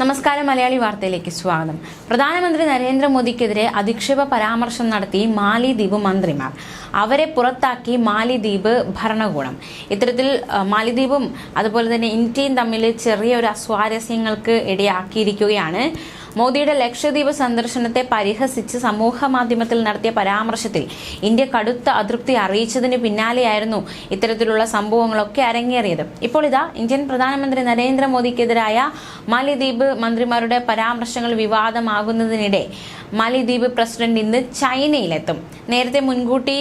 നമസ്കാരം മലയാളി വാർത്തയിലേക്ക് സ്വാഗതം. പ്രധാനമന്ത്രി നരേന്ദ്രമോദിക്കെതിരെ അധിക്ഷേപ പരാമർശം നടത്തി മാലിദ്വീപ് മന്ത്രിമാർ. അവരെ പുറത്താക്കി മാലിദ്വീപ് ഭരണകൂടം. ഇത്തരത്തിൽ മാലിദ്വീപും അതുപോലെ തന്നെ ഇന്ത്യയും തമ്മിൽ ചെറിയ ഒരു അസ്വാരസ്യങ്ങൾക്ക് ഇടയാക്കിയിരിക്കുകയാണ്. മോദിയുടെ ലക്ഷദ്വീപ് സന്ദർശനത്തെ പരിഹസിച്ച് സമൂഹ മാധ്യമത്തിൽ നടത്തിയ പരാമർശത്തിൽ ഇന്ത്യ കടുത്ത അതൃപ്തി അറിയിച്ചതിന് പിന്നാലെയായിരുന്നു ഇത്തരത്തിലുള്ള സംഭവങ്ങളൊക്കെ അരങ്ങേറിയത്. ഇപ്പോൾ ഇതാ ഇന്ത്യൻ പ്രധാനമന്ത്രി നരേന്ദ്രമോദിക്കെതിരായ മാലിദ്വീപ് മന്ത്രിമാരുടെ പരാമർശങ്ങൾ വിവാദമാകുന്നതിനിടെ മാലിദ്വീപ് പ്രസിഡന്റ് ഇന്ന് ചൈനയിലെത്തും. നേരത്തെ മുൻകൂട്ടി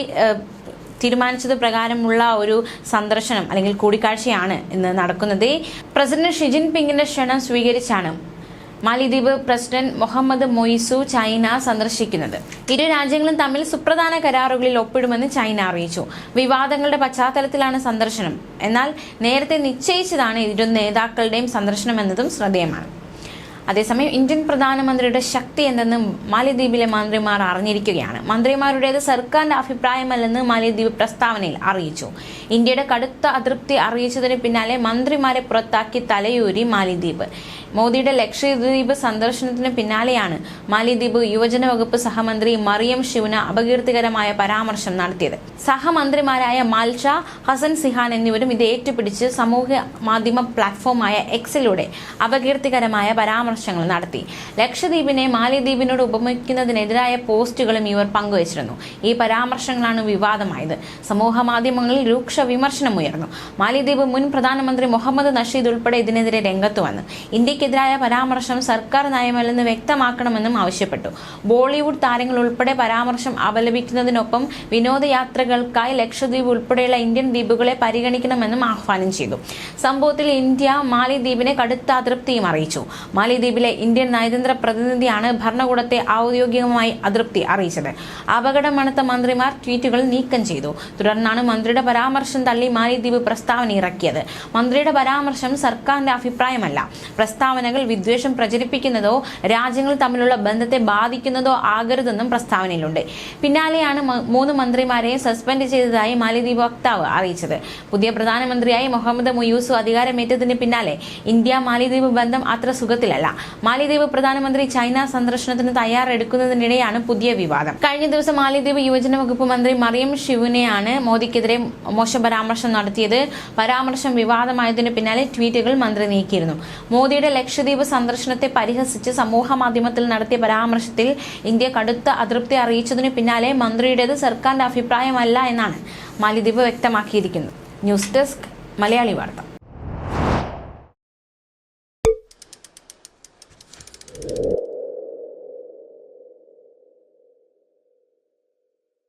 തീരുമാനിച്ചത് പ്രകാരമുള്ള ഒരു സന്ദർശനം അല്ലെങ്കിൽ കൂടിക്കാഴ്ചയാണ് ഇന്ന് നടക്കുന്നത്. പ്രസിഡന്റ് ഷിജിൻ പിങ്ങിന്റെ ക്ഷണം സ്വീകരിച്ചാണ് മാലിദ്വീപ് പ്രസിഡന്റ് മുഹമ്മദ് മൊയ്സു ചൈന സന്ദർശിക്കുന്നത്. ഇരു രാജ്യങ്ങളും തമ്മിൽ സുപ്രധാന കരാറുകളിൽ ഒപ്പിടുമെന്ന് ചൈന അറിയിച്ചു. വിവാദങ്ങളുടെ പശ്ചാത്തലത്തിലാണ് സന്ദർശനം. എന്നാൽ നേരത്തെ നിശ്ചയിച്ചതാണ് ഇരു നേതാക്കളുടെയും സന്ദർശനം എന്നതും ശ്രദ്ധേയമാണ്. അതേസമയം ഇന്ത്യൻ പ്രധാനമന്ത്രിയുടെ ശക്തി എന്തെന്ന് മാലിദ്വീപിലെ മന്ത്രിമാർ അറിഞ്ഞിരിക്കുകയാണ്. മന്ത്രിമാരുടേത് സർക്കാരിന്റെ അഭിപ്രായമല്ലെന്ന് മാലിദ്വീപ് പ്രസ്താവനയിൽ അറിയിച്ചു. ഇന്ത്യയുടെ കടുത്ത അതൃപ്തി അറിയിച്ചതിന് പിന്നാലെ മന്ത്രിമാരെ പുറത്താക്കി തലയൂരി മാലിദ്വീപ്. മോദിയുടെ ലക്ഷദ്വീപ് സന്ദർശനത്തിന് പിന്നാലെയാണ് മാലിദ്വീപ് യുവജന വകുപ്പ് സഹമന്ത്രി മറിയം ശിവന അപകീർത്തികരമായ പരാമർശം നടത്തിയത്. സഹമന്ത്രിമാരായ മാൽഷ ഹസൻ സിഹാൻ എന്നിവരും ഇത് ഏറ്റുപിടിച്ച് സമൂഹ മാധ്യമ പ്ലാറ്റ്ഫോമായ എക്സിലൂടെ അപകീർത്തികരമായ പരാമർശങ്ങൾ നടത്തി. ലക്ഷദ്വീപിനെ മാലിദ്വീപിനോട് ഉപമിക്കുന്നതിനെതിരായ പോസ്റ്റുകളും ഇവർ പങ്കുവച്ചിരുന്നു. ഈ പരാമർശങ്ങളാണ് വിവാദമായത്. സമൂഹ മാധ്യമങ്ങളിൽ രൂക്ഷ വിമർശനം ഉയർന്നു മാലിദ്വീപ് മുൻ പ്രധാനമന്ത്രി മുഹമ്മദ് നഷീദ് ഉൾപ്പെടെ ഇതിനെതിരെ രംഗത്ത് വന്നു. ഇന്ത്യക്കെതിരായ പരാമർശം സർക്കാർ നയമല്ലെന്ന് വ്യക്തമാക്കണമെന്നും ആവശ്യപ്പെട്ടു. ബോളിവുഡ് താരങ്ങൾ ഉൾപ്പെടെ പരാമർശം അപലപിക്കുന്നതിനൊപ്പം വിനോദയാത്രകൾക്കായി ലക്ഷദ്വീപ് ഉൾപ്പെടെയുള്ള ഇന്ത്യൻ ദ്വീപുകളെ പരിഗണിക്കണമെന്നും ആഹ്വാനം ചെയ്തു. സംഭവത്തിൽ ഇന്ത്യ മാലിദ്വീപിനെ കടുത്ത അതൃപ്തിയും അറിയിച്ചു. മാലിദ്വീപിലെ ഇന്ത്യൻ നയതന്ത്ര പ്രതിനിധിയാണ് ഭരണകൂടത്തെ ഔദ്യോഗികമായി അതൃപ്തി അറിയിച്ചത്. അപകടം മണത്ത മന്ത്രിമാർ ട്വീറ്റുകൾ നീക്കം ചെയ്തു. തുടർന്നാണ് മന്ത്രിയുടെ പരാമർശം തള്ളി മാലിദ്വീപ് പ്രസ്താവന ഇറക്കിയത്. മന്ത്രിയുടെ പരാമർശം സർക്കാരിന്റെ അഭിപ്രായമല്ല. പ്രസ്താവനകൾ വിദ്വേഷം പ്രചരിപ്പിക്കുന്നതോ രാജ്യങ്ങൾ തമ്മിലുള്ള ബന്ധത്തെ ബാധിക്കുന്നതോ ആകരുതെന്നും പ്രസ്താവനയിലുണ്ട്. പിന്നാലെയാണ് മൂന്ന് മന്ത്രിമാരെ സസ്പെൻഡ് ചെയ്തതായി മാലിദ്വീപ് വക്താവ് അറിയിച്ചത്. പുതിയ പ്രധാനമന്ത്രിയായി മുഹമ്മദ് മുയൂസു അധികാരമേറ്റതിന് പിന്നാലെ ഇന്ത്യ മാലിദ്വീപ് ബന്ധം അത്ര സുഖത്തിലല്ല. മാലിദ്വീപ് പ്രധാനമന്ത്രി ചൈന സന്ദർശനത്തിന് തയ്യാറെടുക്കുന്നതിനിടെയാണ് പുതിയ വിവാദം. കഴിഞ്ഞ ദിവസം മാലിദ്വീപ് യുവജന വകുപ്പ് മന്ത്രി മറിയം ഷിവുനെയാണ് മോദിക്കെതിരെ മോശം പരാമർശം നടത്തിയത്. പരാമർശം വിവാദമായതിന് പിന്നാലെ ട്വീറ്റുകൾ മന്ത്രി നീക്കിയിരുന്നു. മോദിയുടെ ലക്ഷദ്വീപ് സന്ദർശനത്തെ പരിഹസിച്ച് സമൂഹ മാധ്യമത്തിൽ നടത്തിയ പരാമർശത്തിൽ ഇന്ത്യ കടുത്ത അതൃപ്തി അറിയിച്ചതിനു പിന്നാലെ മന്ത്രിയുടേത് സർക്കാരിന്റെ അഭിപ്രായമല്ല എന്നാണ് മാലിദ്വീപ് വ്യക്തമാക്കിയിരിക്കുന്നത്. ന്യൂസ് ഡെസ്ക് മലയാളി വാർത്ത.